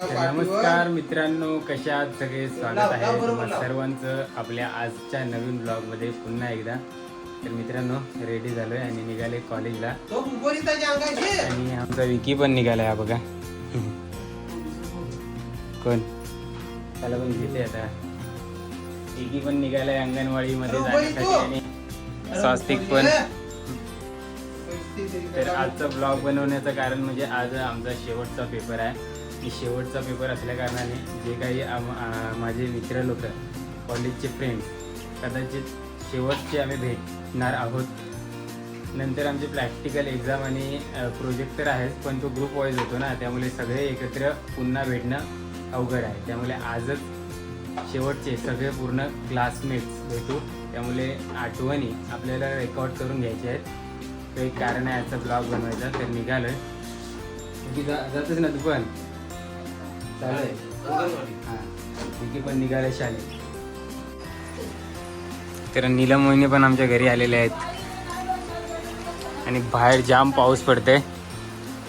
नमस्कार मित्रांनो कशा आहात? सगळे स्वागत आहे सर्वांचं आपल्या आजच्या नवीन ब्लॉगमध्ये पुन्हा एकदा. तर मित्रांनो रेडी झालोय आणि निघाले कॉलेजला आणि आमचा विकी पण निघालाय हा बघा. कोण? त्याला पण घेते आता. विकी पण निघालाय अंगणवाडी मध्ये जाण्यासाठी आणि स्वास्तिक पण. तर आजचा ब्लॉग बनवण्याचं कारण म्हणजे आज आमचा शेवटचा पेपर आहे. की शेवटचा पेपर असल्या कारणाने जे काही आम- माझे मित्र लोक कॉलेजचे फ्रेंड्स कदाचित शेवटचे आम्ही भेटणार आहोत. नंतर आमचे प्रॅक्टिकल एक्झाम आणि प्रोजेक्ट तर आहेच पण तो ग्रुप वाईज होतो ना त्यामुळे सगळे एकत्र पुन्हा भेटणं अवघड आहे. त्यामुळे आजच शेवटचे सगळे पूर्ण क्लासमेट्स भेटू. त्यामुळे आठवणी आपल्याला रेकॉर्ड करून घ्यायचे आहेत. तो एक कारण आहे आजचा ब्लॉग बनवायचा तर निघालं विकी जा जातच ना तू पण? हां. पण निघाले शाळेत. तर नीलम मोहिनी पण आमच्या घरी आलेले आहेत. आणि बाहेर जाम पाऊस पडते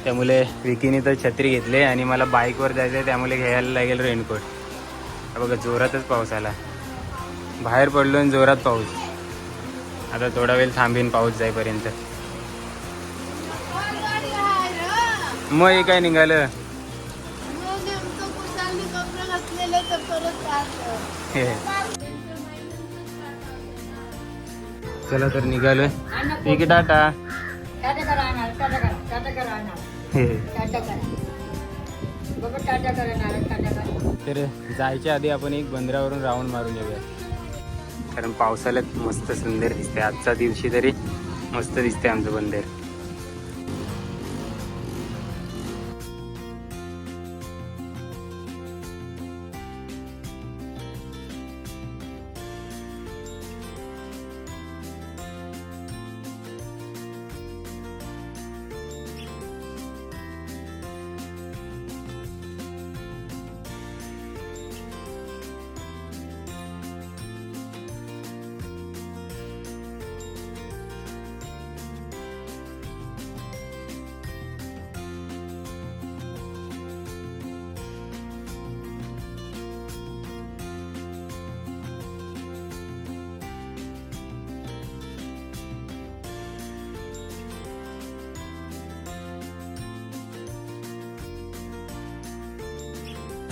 त्यामुळे विकीने तर छत्री घेतले आणि मला बाईकवर जायचं आहे त्यामुळे घ्यायला लागेल रेनकोट हा बघा जोरातच पाऊस आला. बाहेर पडलो आणि जोरात पाऊस. आता थोडा वेळ थांबीन पाऊस जाईपर्यंत. मग हे काय निघालं? हे. चला तर निघालोय. विकी टाटा. हे. तर जायच्या आधी आपण एक बंदरावरून राऊंड मारून येऊया. कारण पावसाळ्यात मस्त सुंदर दिसते आजच्या दिवशी तरी मस्त दिसते आमचं बंदर.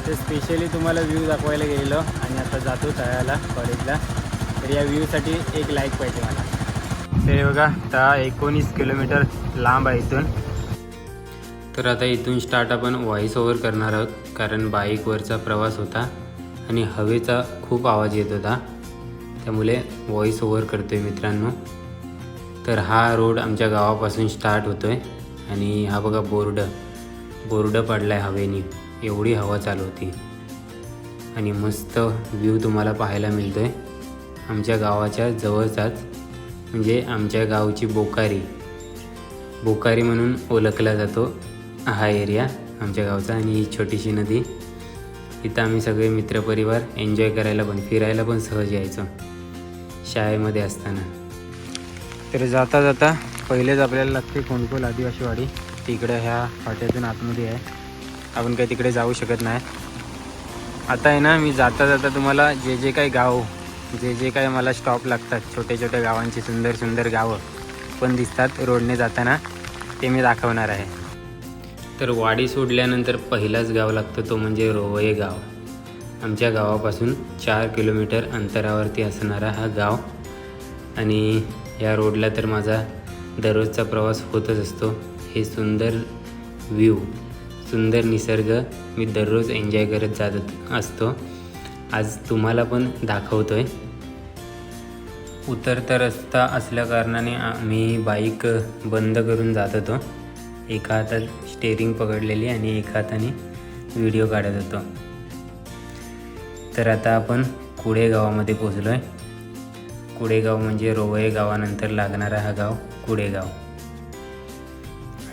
तर स्पेशली तुम्हाला व्ह्यू दाखवायला गेलेलो आणि आता जातो तळ्याला कॉलेजला तर या व्ह्यूसाठी एक लाईक पाहिजे मला. तरी बघा आता एकोणीस किलोमीटर लांब आहे इथून. तर आता इथून स्टार्ट आपण व्हॉइस ओव्हर करणार आहोत कारण बाईकवरचा प्रवास होता आणि हवेचा खूप आवाज येत होता. त्यामुळे व्हॉइस ओव्हर करतो आहे मित्रांनो. तर हा रोड आमच्या गावापासून स्टार्ट होतो आहे आणि हा बघा बोर्ड. बोर्ड पडला आहे हवेनी. एवढी हवा चालू होती. आणि मस्त व्ह्यू तुम्हाला पाहायला मिळतो आहे आमच्या गावाच्या जवळचाच म्हणजे आमच्या गावची बोकारी. बोकारी म्हणून ओळखला जातो हा एरिया आमच्या गावचा आणि ही छोटीशी नदी. इथं आम्ही सगळे मित्रपरिवार एन्जॉय करायला पण फिरायला पण सहज यायचो. शाळेमध्ये असताना. तर जाता जाता पहिलेच आपल्याला लागते कोणकोल आदिवासीवाडी. तिकडं ह्या फाट्यातून आतमध्ये आहे. आपण काही तिकडे जाऊ शकत नाही. आता आहे ना मी जाता जाता तुम्हाला जे जे काही गाव जे जे काही मला स्टॉप लागतात छोटे छोटे गावांची सुंदर सुंदर गावं पण दिसतात रोडने जाताना ते मी दाखवणार आहे. तर वाडी सोडल्यानंतर पहिलाच गाव लागतं तो म्हणजे रोवये गाव. आमच्या गावापासून चार किलोमीटर अंतरावरती असणारा हा गाव. आणि या रोडला तर माझा दररोजचा प्रवास होतच असतो. हे सुंदर व्ह्यू सुंदर निसर्ग मी दररोज एन्जॉय करत जात असतो. आज तुम्हाला पण दाखवतो आहे उतरता रस्ता असल्या कारणाने आम्ही बाईक बंद करून जात होतो. एका हातात स्टेअरिंग पकडलेली आणि एका हाताने व्हिडिओ काढत होतो. तर आता आपण कुडे गावामध्ये पोचलो आहे कुडेगाव म्हणजे रोवये गावानंतर लागणारा हा गाव कुडेगाव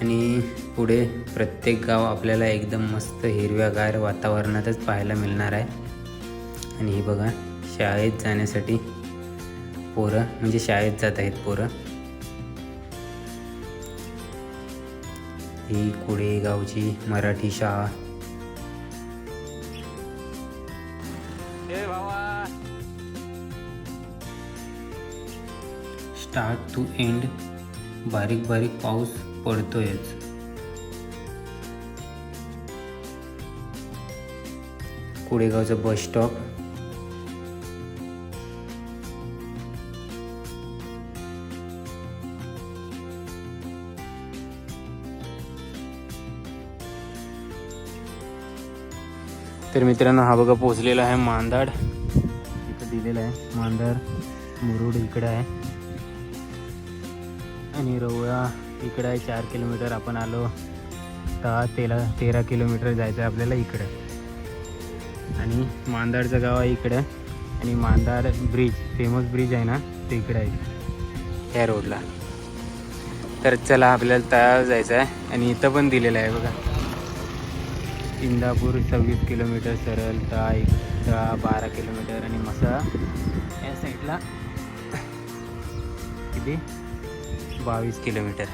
आणि पुढे प्रत्येक गाव आपल्याला एकदम मस्त हिरव्यागार वातावरणातच पाहायला मिळणार आहे. आणि हे बघा शाळेत जाण्यासाठी पोरं म्हणजे शाळेत जात आहेत पोरं. ही कुडेगावची मराठी शाळा. स्टार्ट टू एंड बारीक बारीक पाऊस पडतोयच. कुडेगावचं बस स्टॉप तर मित्रांनो हा बघा पोचलेला आहे मांदाड. इथं दिलेला आहे मांदाड मुरुड इकडं आहे. आणि रवळा इकडं आहे चार किलोमीटर आपण आलो. दहा तेरा तेरा किलोमीटर जायचं आहे आपल्याला इकडं. आणि मांदाडचं गाव आहे इकडं. आणि मांदाड ब्रिज फेमस ब्रिज आहे ना ते इकडं आहे. ह्या रोडला तर चला आपल्याला तयार जायचं आहे आणि इथं पण दिलेलं आहे बघा. इंदापूर सव्वीस किलोमीटर सरळ दहा एक दहा बारा किलोमीटर आणि मसा. या साईडला किती? बावीस किलोमीटर.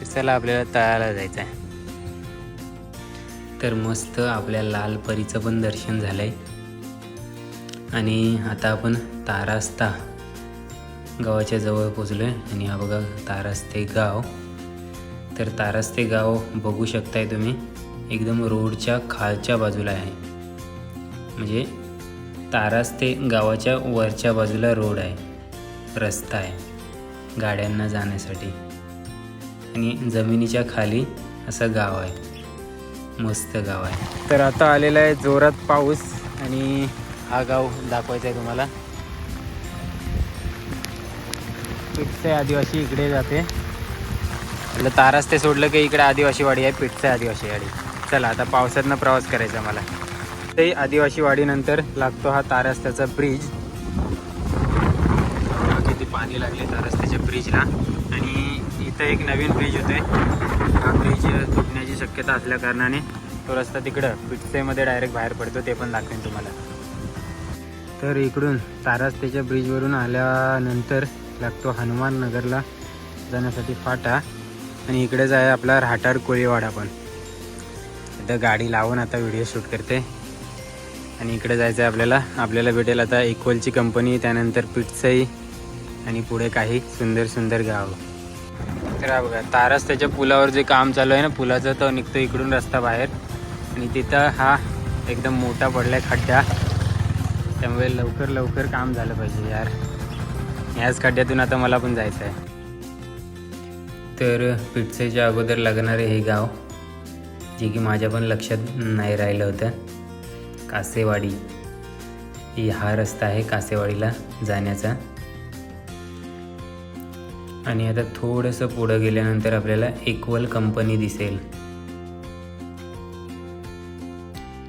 तर चला आपल्याला तळाला जायचं आहे तर मस्त आपल्या लाल परीचं पण दर्शन झालंय. आणि आता आपण तारास्ता गावाच्या जवळ पोचलो आहे आणि हा बघा तारास्ते गाव. तर तारास्ते गाव बघू शकताय तुम्ही. एकदम रोडच्या खालच्या बाजूला आहे. म्हणजे तारास्ते गावाच्या वरच्या बाजूला रोड आहे. रस्ता आहे. गाड्यांना जाण्यासाठी. आणि जमिनीच्या खाली असं गाव आहे. मस्त गाव आहे. तर आता आलेला आहे जोरात पाऊस आणि हा गाव दाखवायचा आहे तुम्हाला. पिठचे आदिवासी इकडे जाते. आपलं तारास ते सोडलं की इकडे आदिवासी वाडी आहे पिठचे आदिवासी वाडी. चला आता पावसातनं प्रवास करायचा मला ते आदिवासी वाडीनंतर लागतो हा तारस्त्याचा ब्रिज किती पाणी लागले तारस्त्याच्या ब्रिजला इथं एक नवीन ब्रिज होते हा ब्रिज तुटण्याची शक्यता असल्या कारणाने तो रस्ता तिकडं पिटसेमध्ये डायरेक्ट बाहेर पडतो ते पण दाखवेन तुम्हाला. तर इकडून तारास्तेच्या ब्रिजवरून आल्यानंतर लागतो हनुमान नगरला जाण्यासाठी फाटा. आणि इकडेच आहे आपला राहटार कोळीवाडा पण. इथं गाडी लावून आता व्हिडिओ शूट करते. आणि इकडे जायचं आहे आपल्याला. आपल्याला भेटेल आता इक्वलची कंपनी त्यानंतर पिटसई आणि पुढे काही सुंदर सुंदर गाव. खराब हा बघा. तारस त्याच्या पुलावर जे काम चालू आहे ना पुलाचं तो निघतो इकडून रस्ता बाहेर. आणि तिथं हा एकदम मोठा पडलाय खड्डा. त्यामुळे लवकर लवकर काम झालं पाहिजे यार. ह्याच खड्ड्यातून आता मला पण जायचं आहे तर पिठसेच्या अगोदर लागणारे हे गाव जे की माझ्या पण लक्षात नाही राहिलं होतं कासेवाडी. ही हा रस्ता आहे कासेवाडीला जाण्याचा. आणि आता थोडंसं पुढं गेल्यानंतर आपल्याला इक्वल कंपनी दिसेल.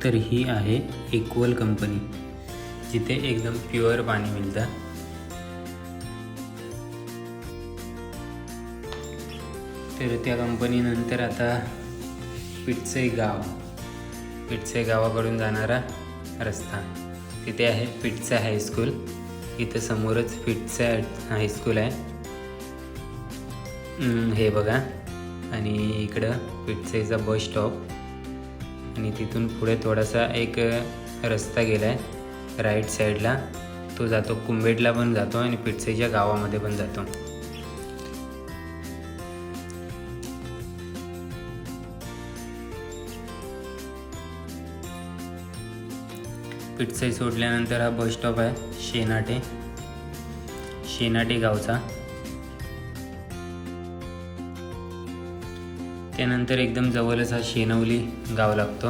तर ही आहे इक्वल कंपनी जिथे एकदम प्युअर पाणी मिळतं. तर त्या कंपनीनंतर आता पिटसे गाव पिटसे गावाकडून जाणारा रस्ता. तिथे आहे पिटसा हायस्कूल. इथं समोरच पिटसा हायस्कूल आहे. हे बघा. आणि इकडं पिटसेचा बस स्टॉप आणि तिथून पुढे थोडासा एक रस्ता गेला आहे राईट साईडला तो जातो कुंभेटला पण जातो आणि पिटसेच्या गावामध्ये पण जातो. पिठसाई सोडल्यानंतर हा बस स्टॉप आहे शेनाटे. शेनाटे गावचा. त्यानंतर एकदम जवळच हा शेनवली गाव लागतो.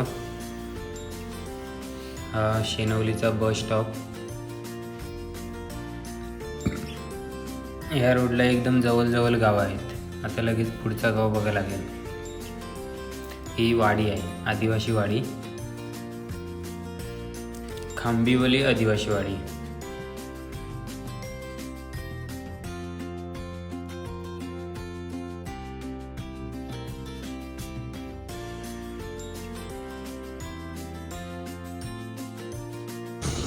हा शेनवलीचा बस स्टॉप ह्या रोडला एकदम जवळजवळ गाव आहेत. आता लगेच पुढचा गाव बघायला लागेल. ही वाडी आहे आदिवासी वाडी. खांबिवली आदिवासी वाडी.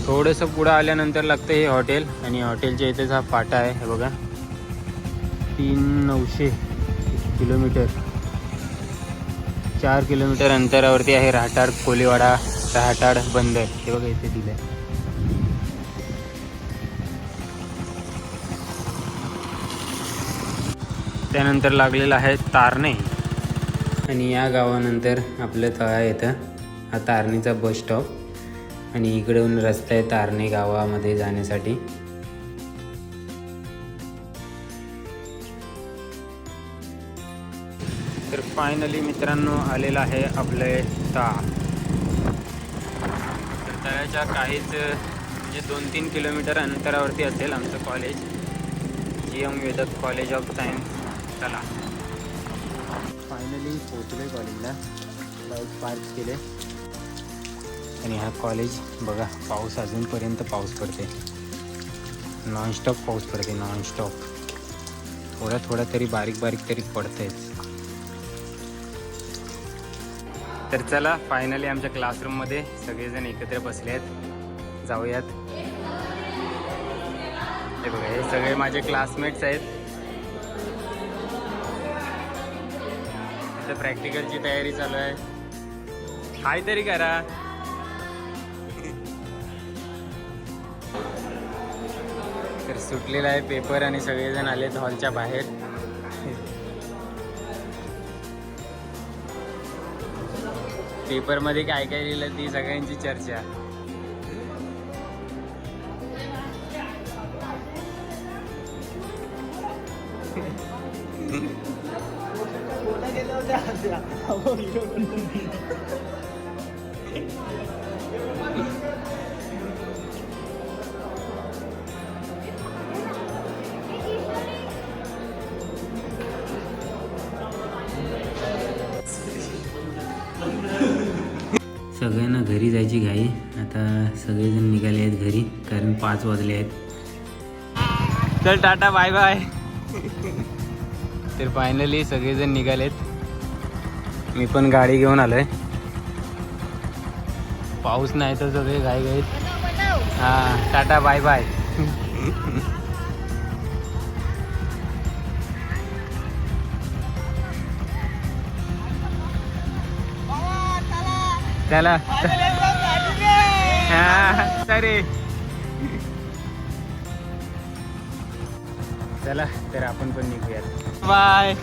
थोडंसं पुढं आल्यानंतर लागतं हे हॉटेल. आणि हॉटेलच्या इथेच हा पाटा आहे हे बघा. तीन नऊशे किलोमीटर. चार किलोमीटर अंतरावरती आहे राहटाड कोलीवाडा. राहटाड बंदर. हे बघा इथे दिलं आहे त्यानंतर लागलेलं आहे तारणे. आणि या गावानंतर आपलं तळा येतं. हा तारणीचा बस स्टॉप आणि इकडून रस्ता आहे तारणे गावामध्ये जाण्यासाठी. तर फायनली मित्रांनो आलेलं आहे आपले तळा तर तळ्याच्या काहीच म्हणजे दोन तीन किलोमीटर अंतरावरती असेल आमचं college G M Vedak college of science तला फायनली पोचलो कॉलेजला बाईक पार्क केले. आणि हा कॉलेज बघा पाऊस अजूनपर्यंत पाऊस पडते नॉनस्टॉप पाऊस पडते नॉनस्टॉप थोडा थोडा तरी बारीक बारीक तरी पडतेच तर चला फायनली आमच्या क्लासरूममध्ये सगळेजण एकत्र बसले आहेत. जाऊयात. हे बघा हे सगळे माझे क्लासमेट्स आहेत. आता प्रॅक्टिकलची तयारी चालू आहे. काहीतरी तरी करा. तर सुटलेला आहे पेपर आणि सगळेजण आलेत हॉलच्या बाहेर. पेपरमध्ये काय काय लिहिलं ती सगळ्यांची चर्चा. पाच वाजले आहेत. चल टाटा बाय बाय. तर फायनली सगळेजण निघालेत. मी पण गाडी घेऊन आलोय. पाऊस नाही तर सगळे घाई घाईत. हा टाटा बाय बाय. चला. हा सरे. चला तर आपण पण निघूयात. बाय.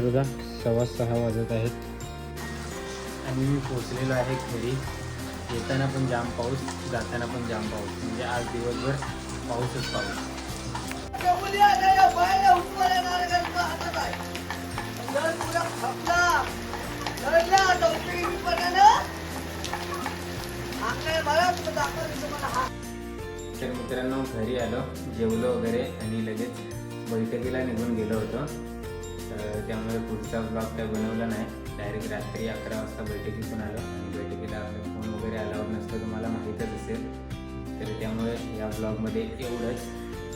बघा सव्वा सहा वाजत आहेत. आणि मी पोचलेलो आहे घरी. येताना पण जाम पाऊस जाताना पण जाम पाऊस. म्हणजे आज दिवसभर पाऊसच पाऊस. तर मित्रांनो घरी आलो जेवलो वगैरे आणि लगेच बैठकीला निघून गेलो होतो. तर त्यामुळे पुढचा ब्लॉग काय बनवला नाही. डायरेक्ट रात्री अकरा वाजता बैठकीतून आलो आणि बैठकीला फोन वगैरे आल्यावर नसतं तुम्हाला माहीतच असेल. तर त्यामुळे या ब्लॉगमध्ये एवढंच.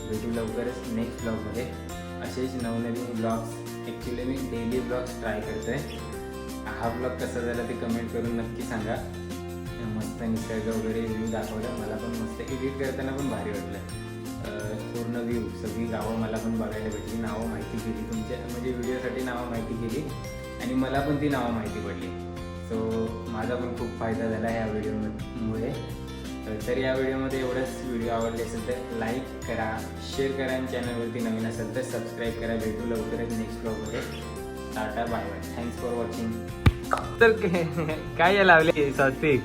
भेटू लवकरच नेक्स्ट ब्लॉगमध्ये असेच नवनवीन ब्लॉग्स ॲक्च्युली मी डेली ब्लॉग्स ट्राय करतो आहे हा ब्लॉग कसा झाला ते कमेंट करून नक्की सांगा. मस्त निसर्ग वगैरे व्ह्यू दाखवला. मला पण मस्त एडिट करताना पण भारी वाटलं. पूर्ण व्ह्यू सगळी गावं मला पण बघायला भेटली. नावं माहिती केली तुमच्या म्हणजे व्हिडिओसाठी नावं माहिती केली. आणि मला पण ती नावं माहिती पडली. सो माझा पण खूप फायदा झाला या व्हिडिओमुळे तर या व्हिडिओमध्ये एवढंच व्हिडिओ आवडले असेल तर लाईक करा शेअर करा आणि चॅनलवरती नवीन असेल तर सबस्क्राईब करा. भेटू लवकरच नेक्स्ट ब्लॉगमध्ये tata bye bye thanks for watching तर काय लावले? ते?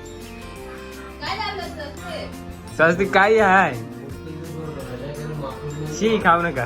स्वस्तिक काय आहे शी खाऊ नका.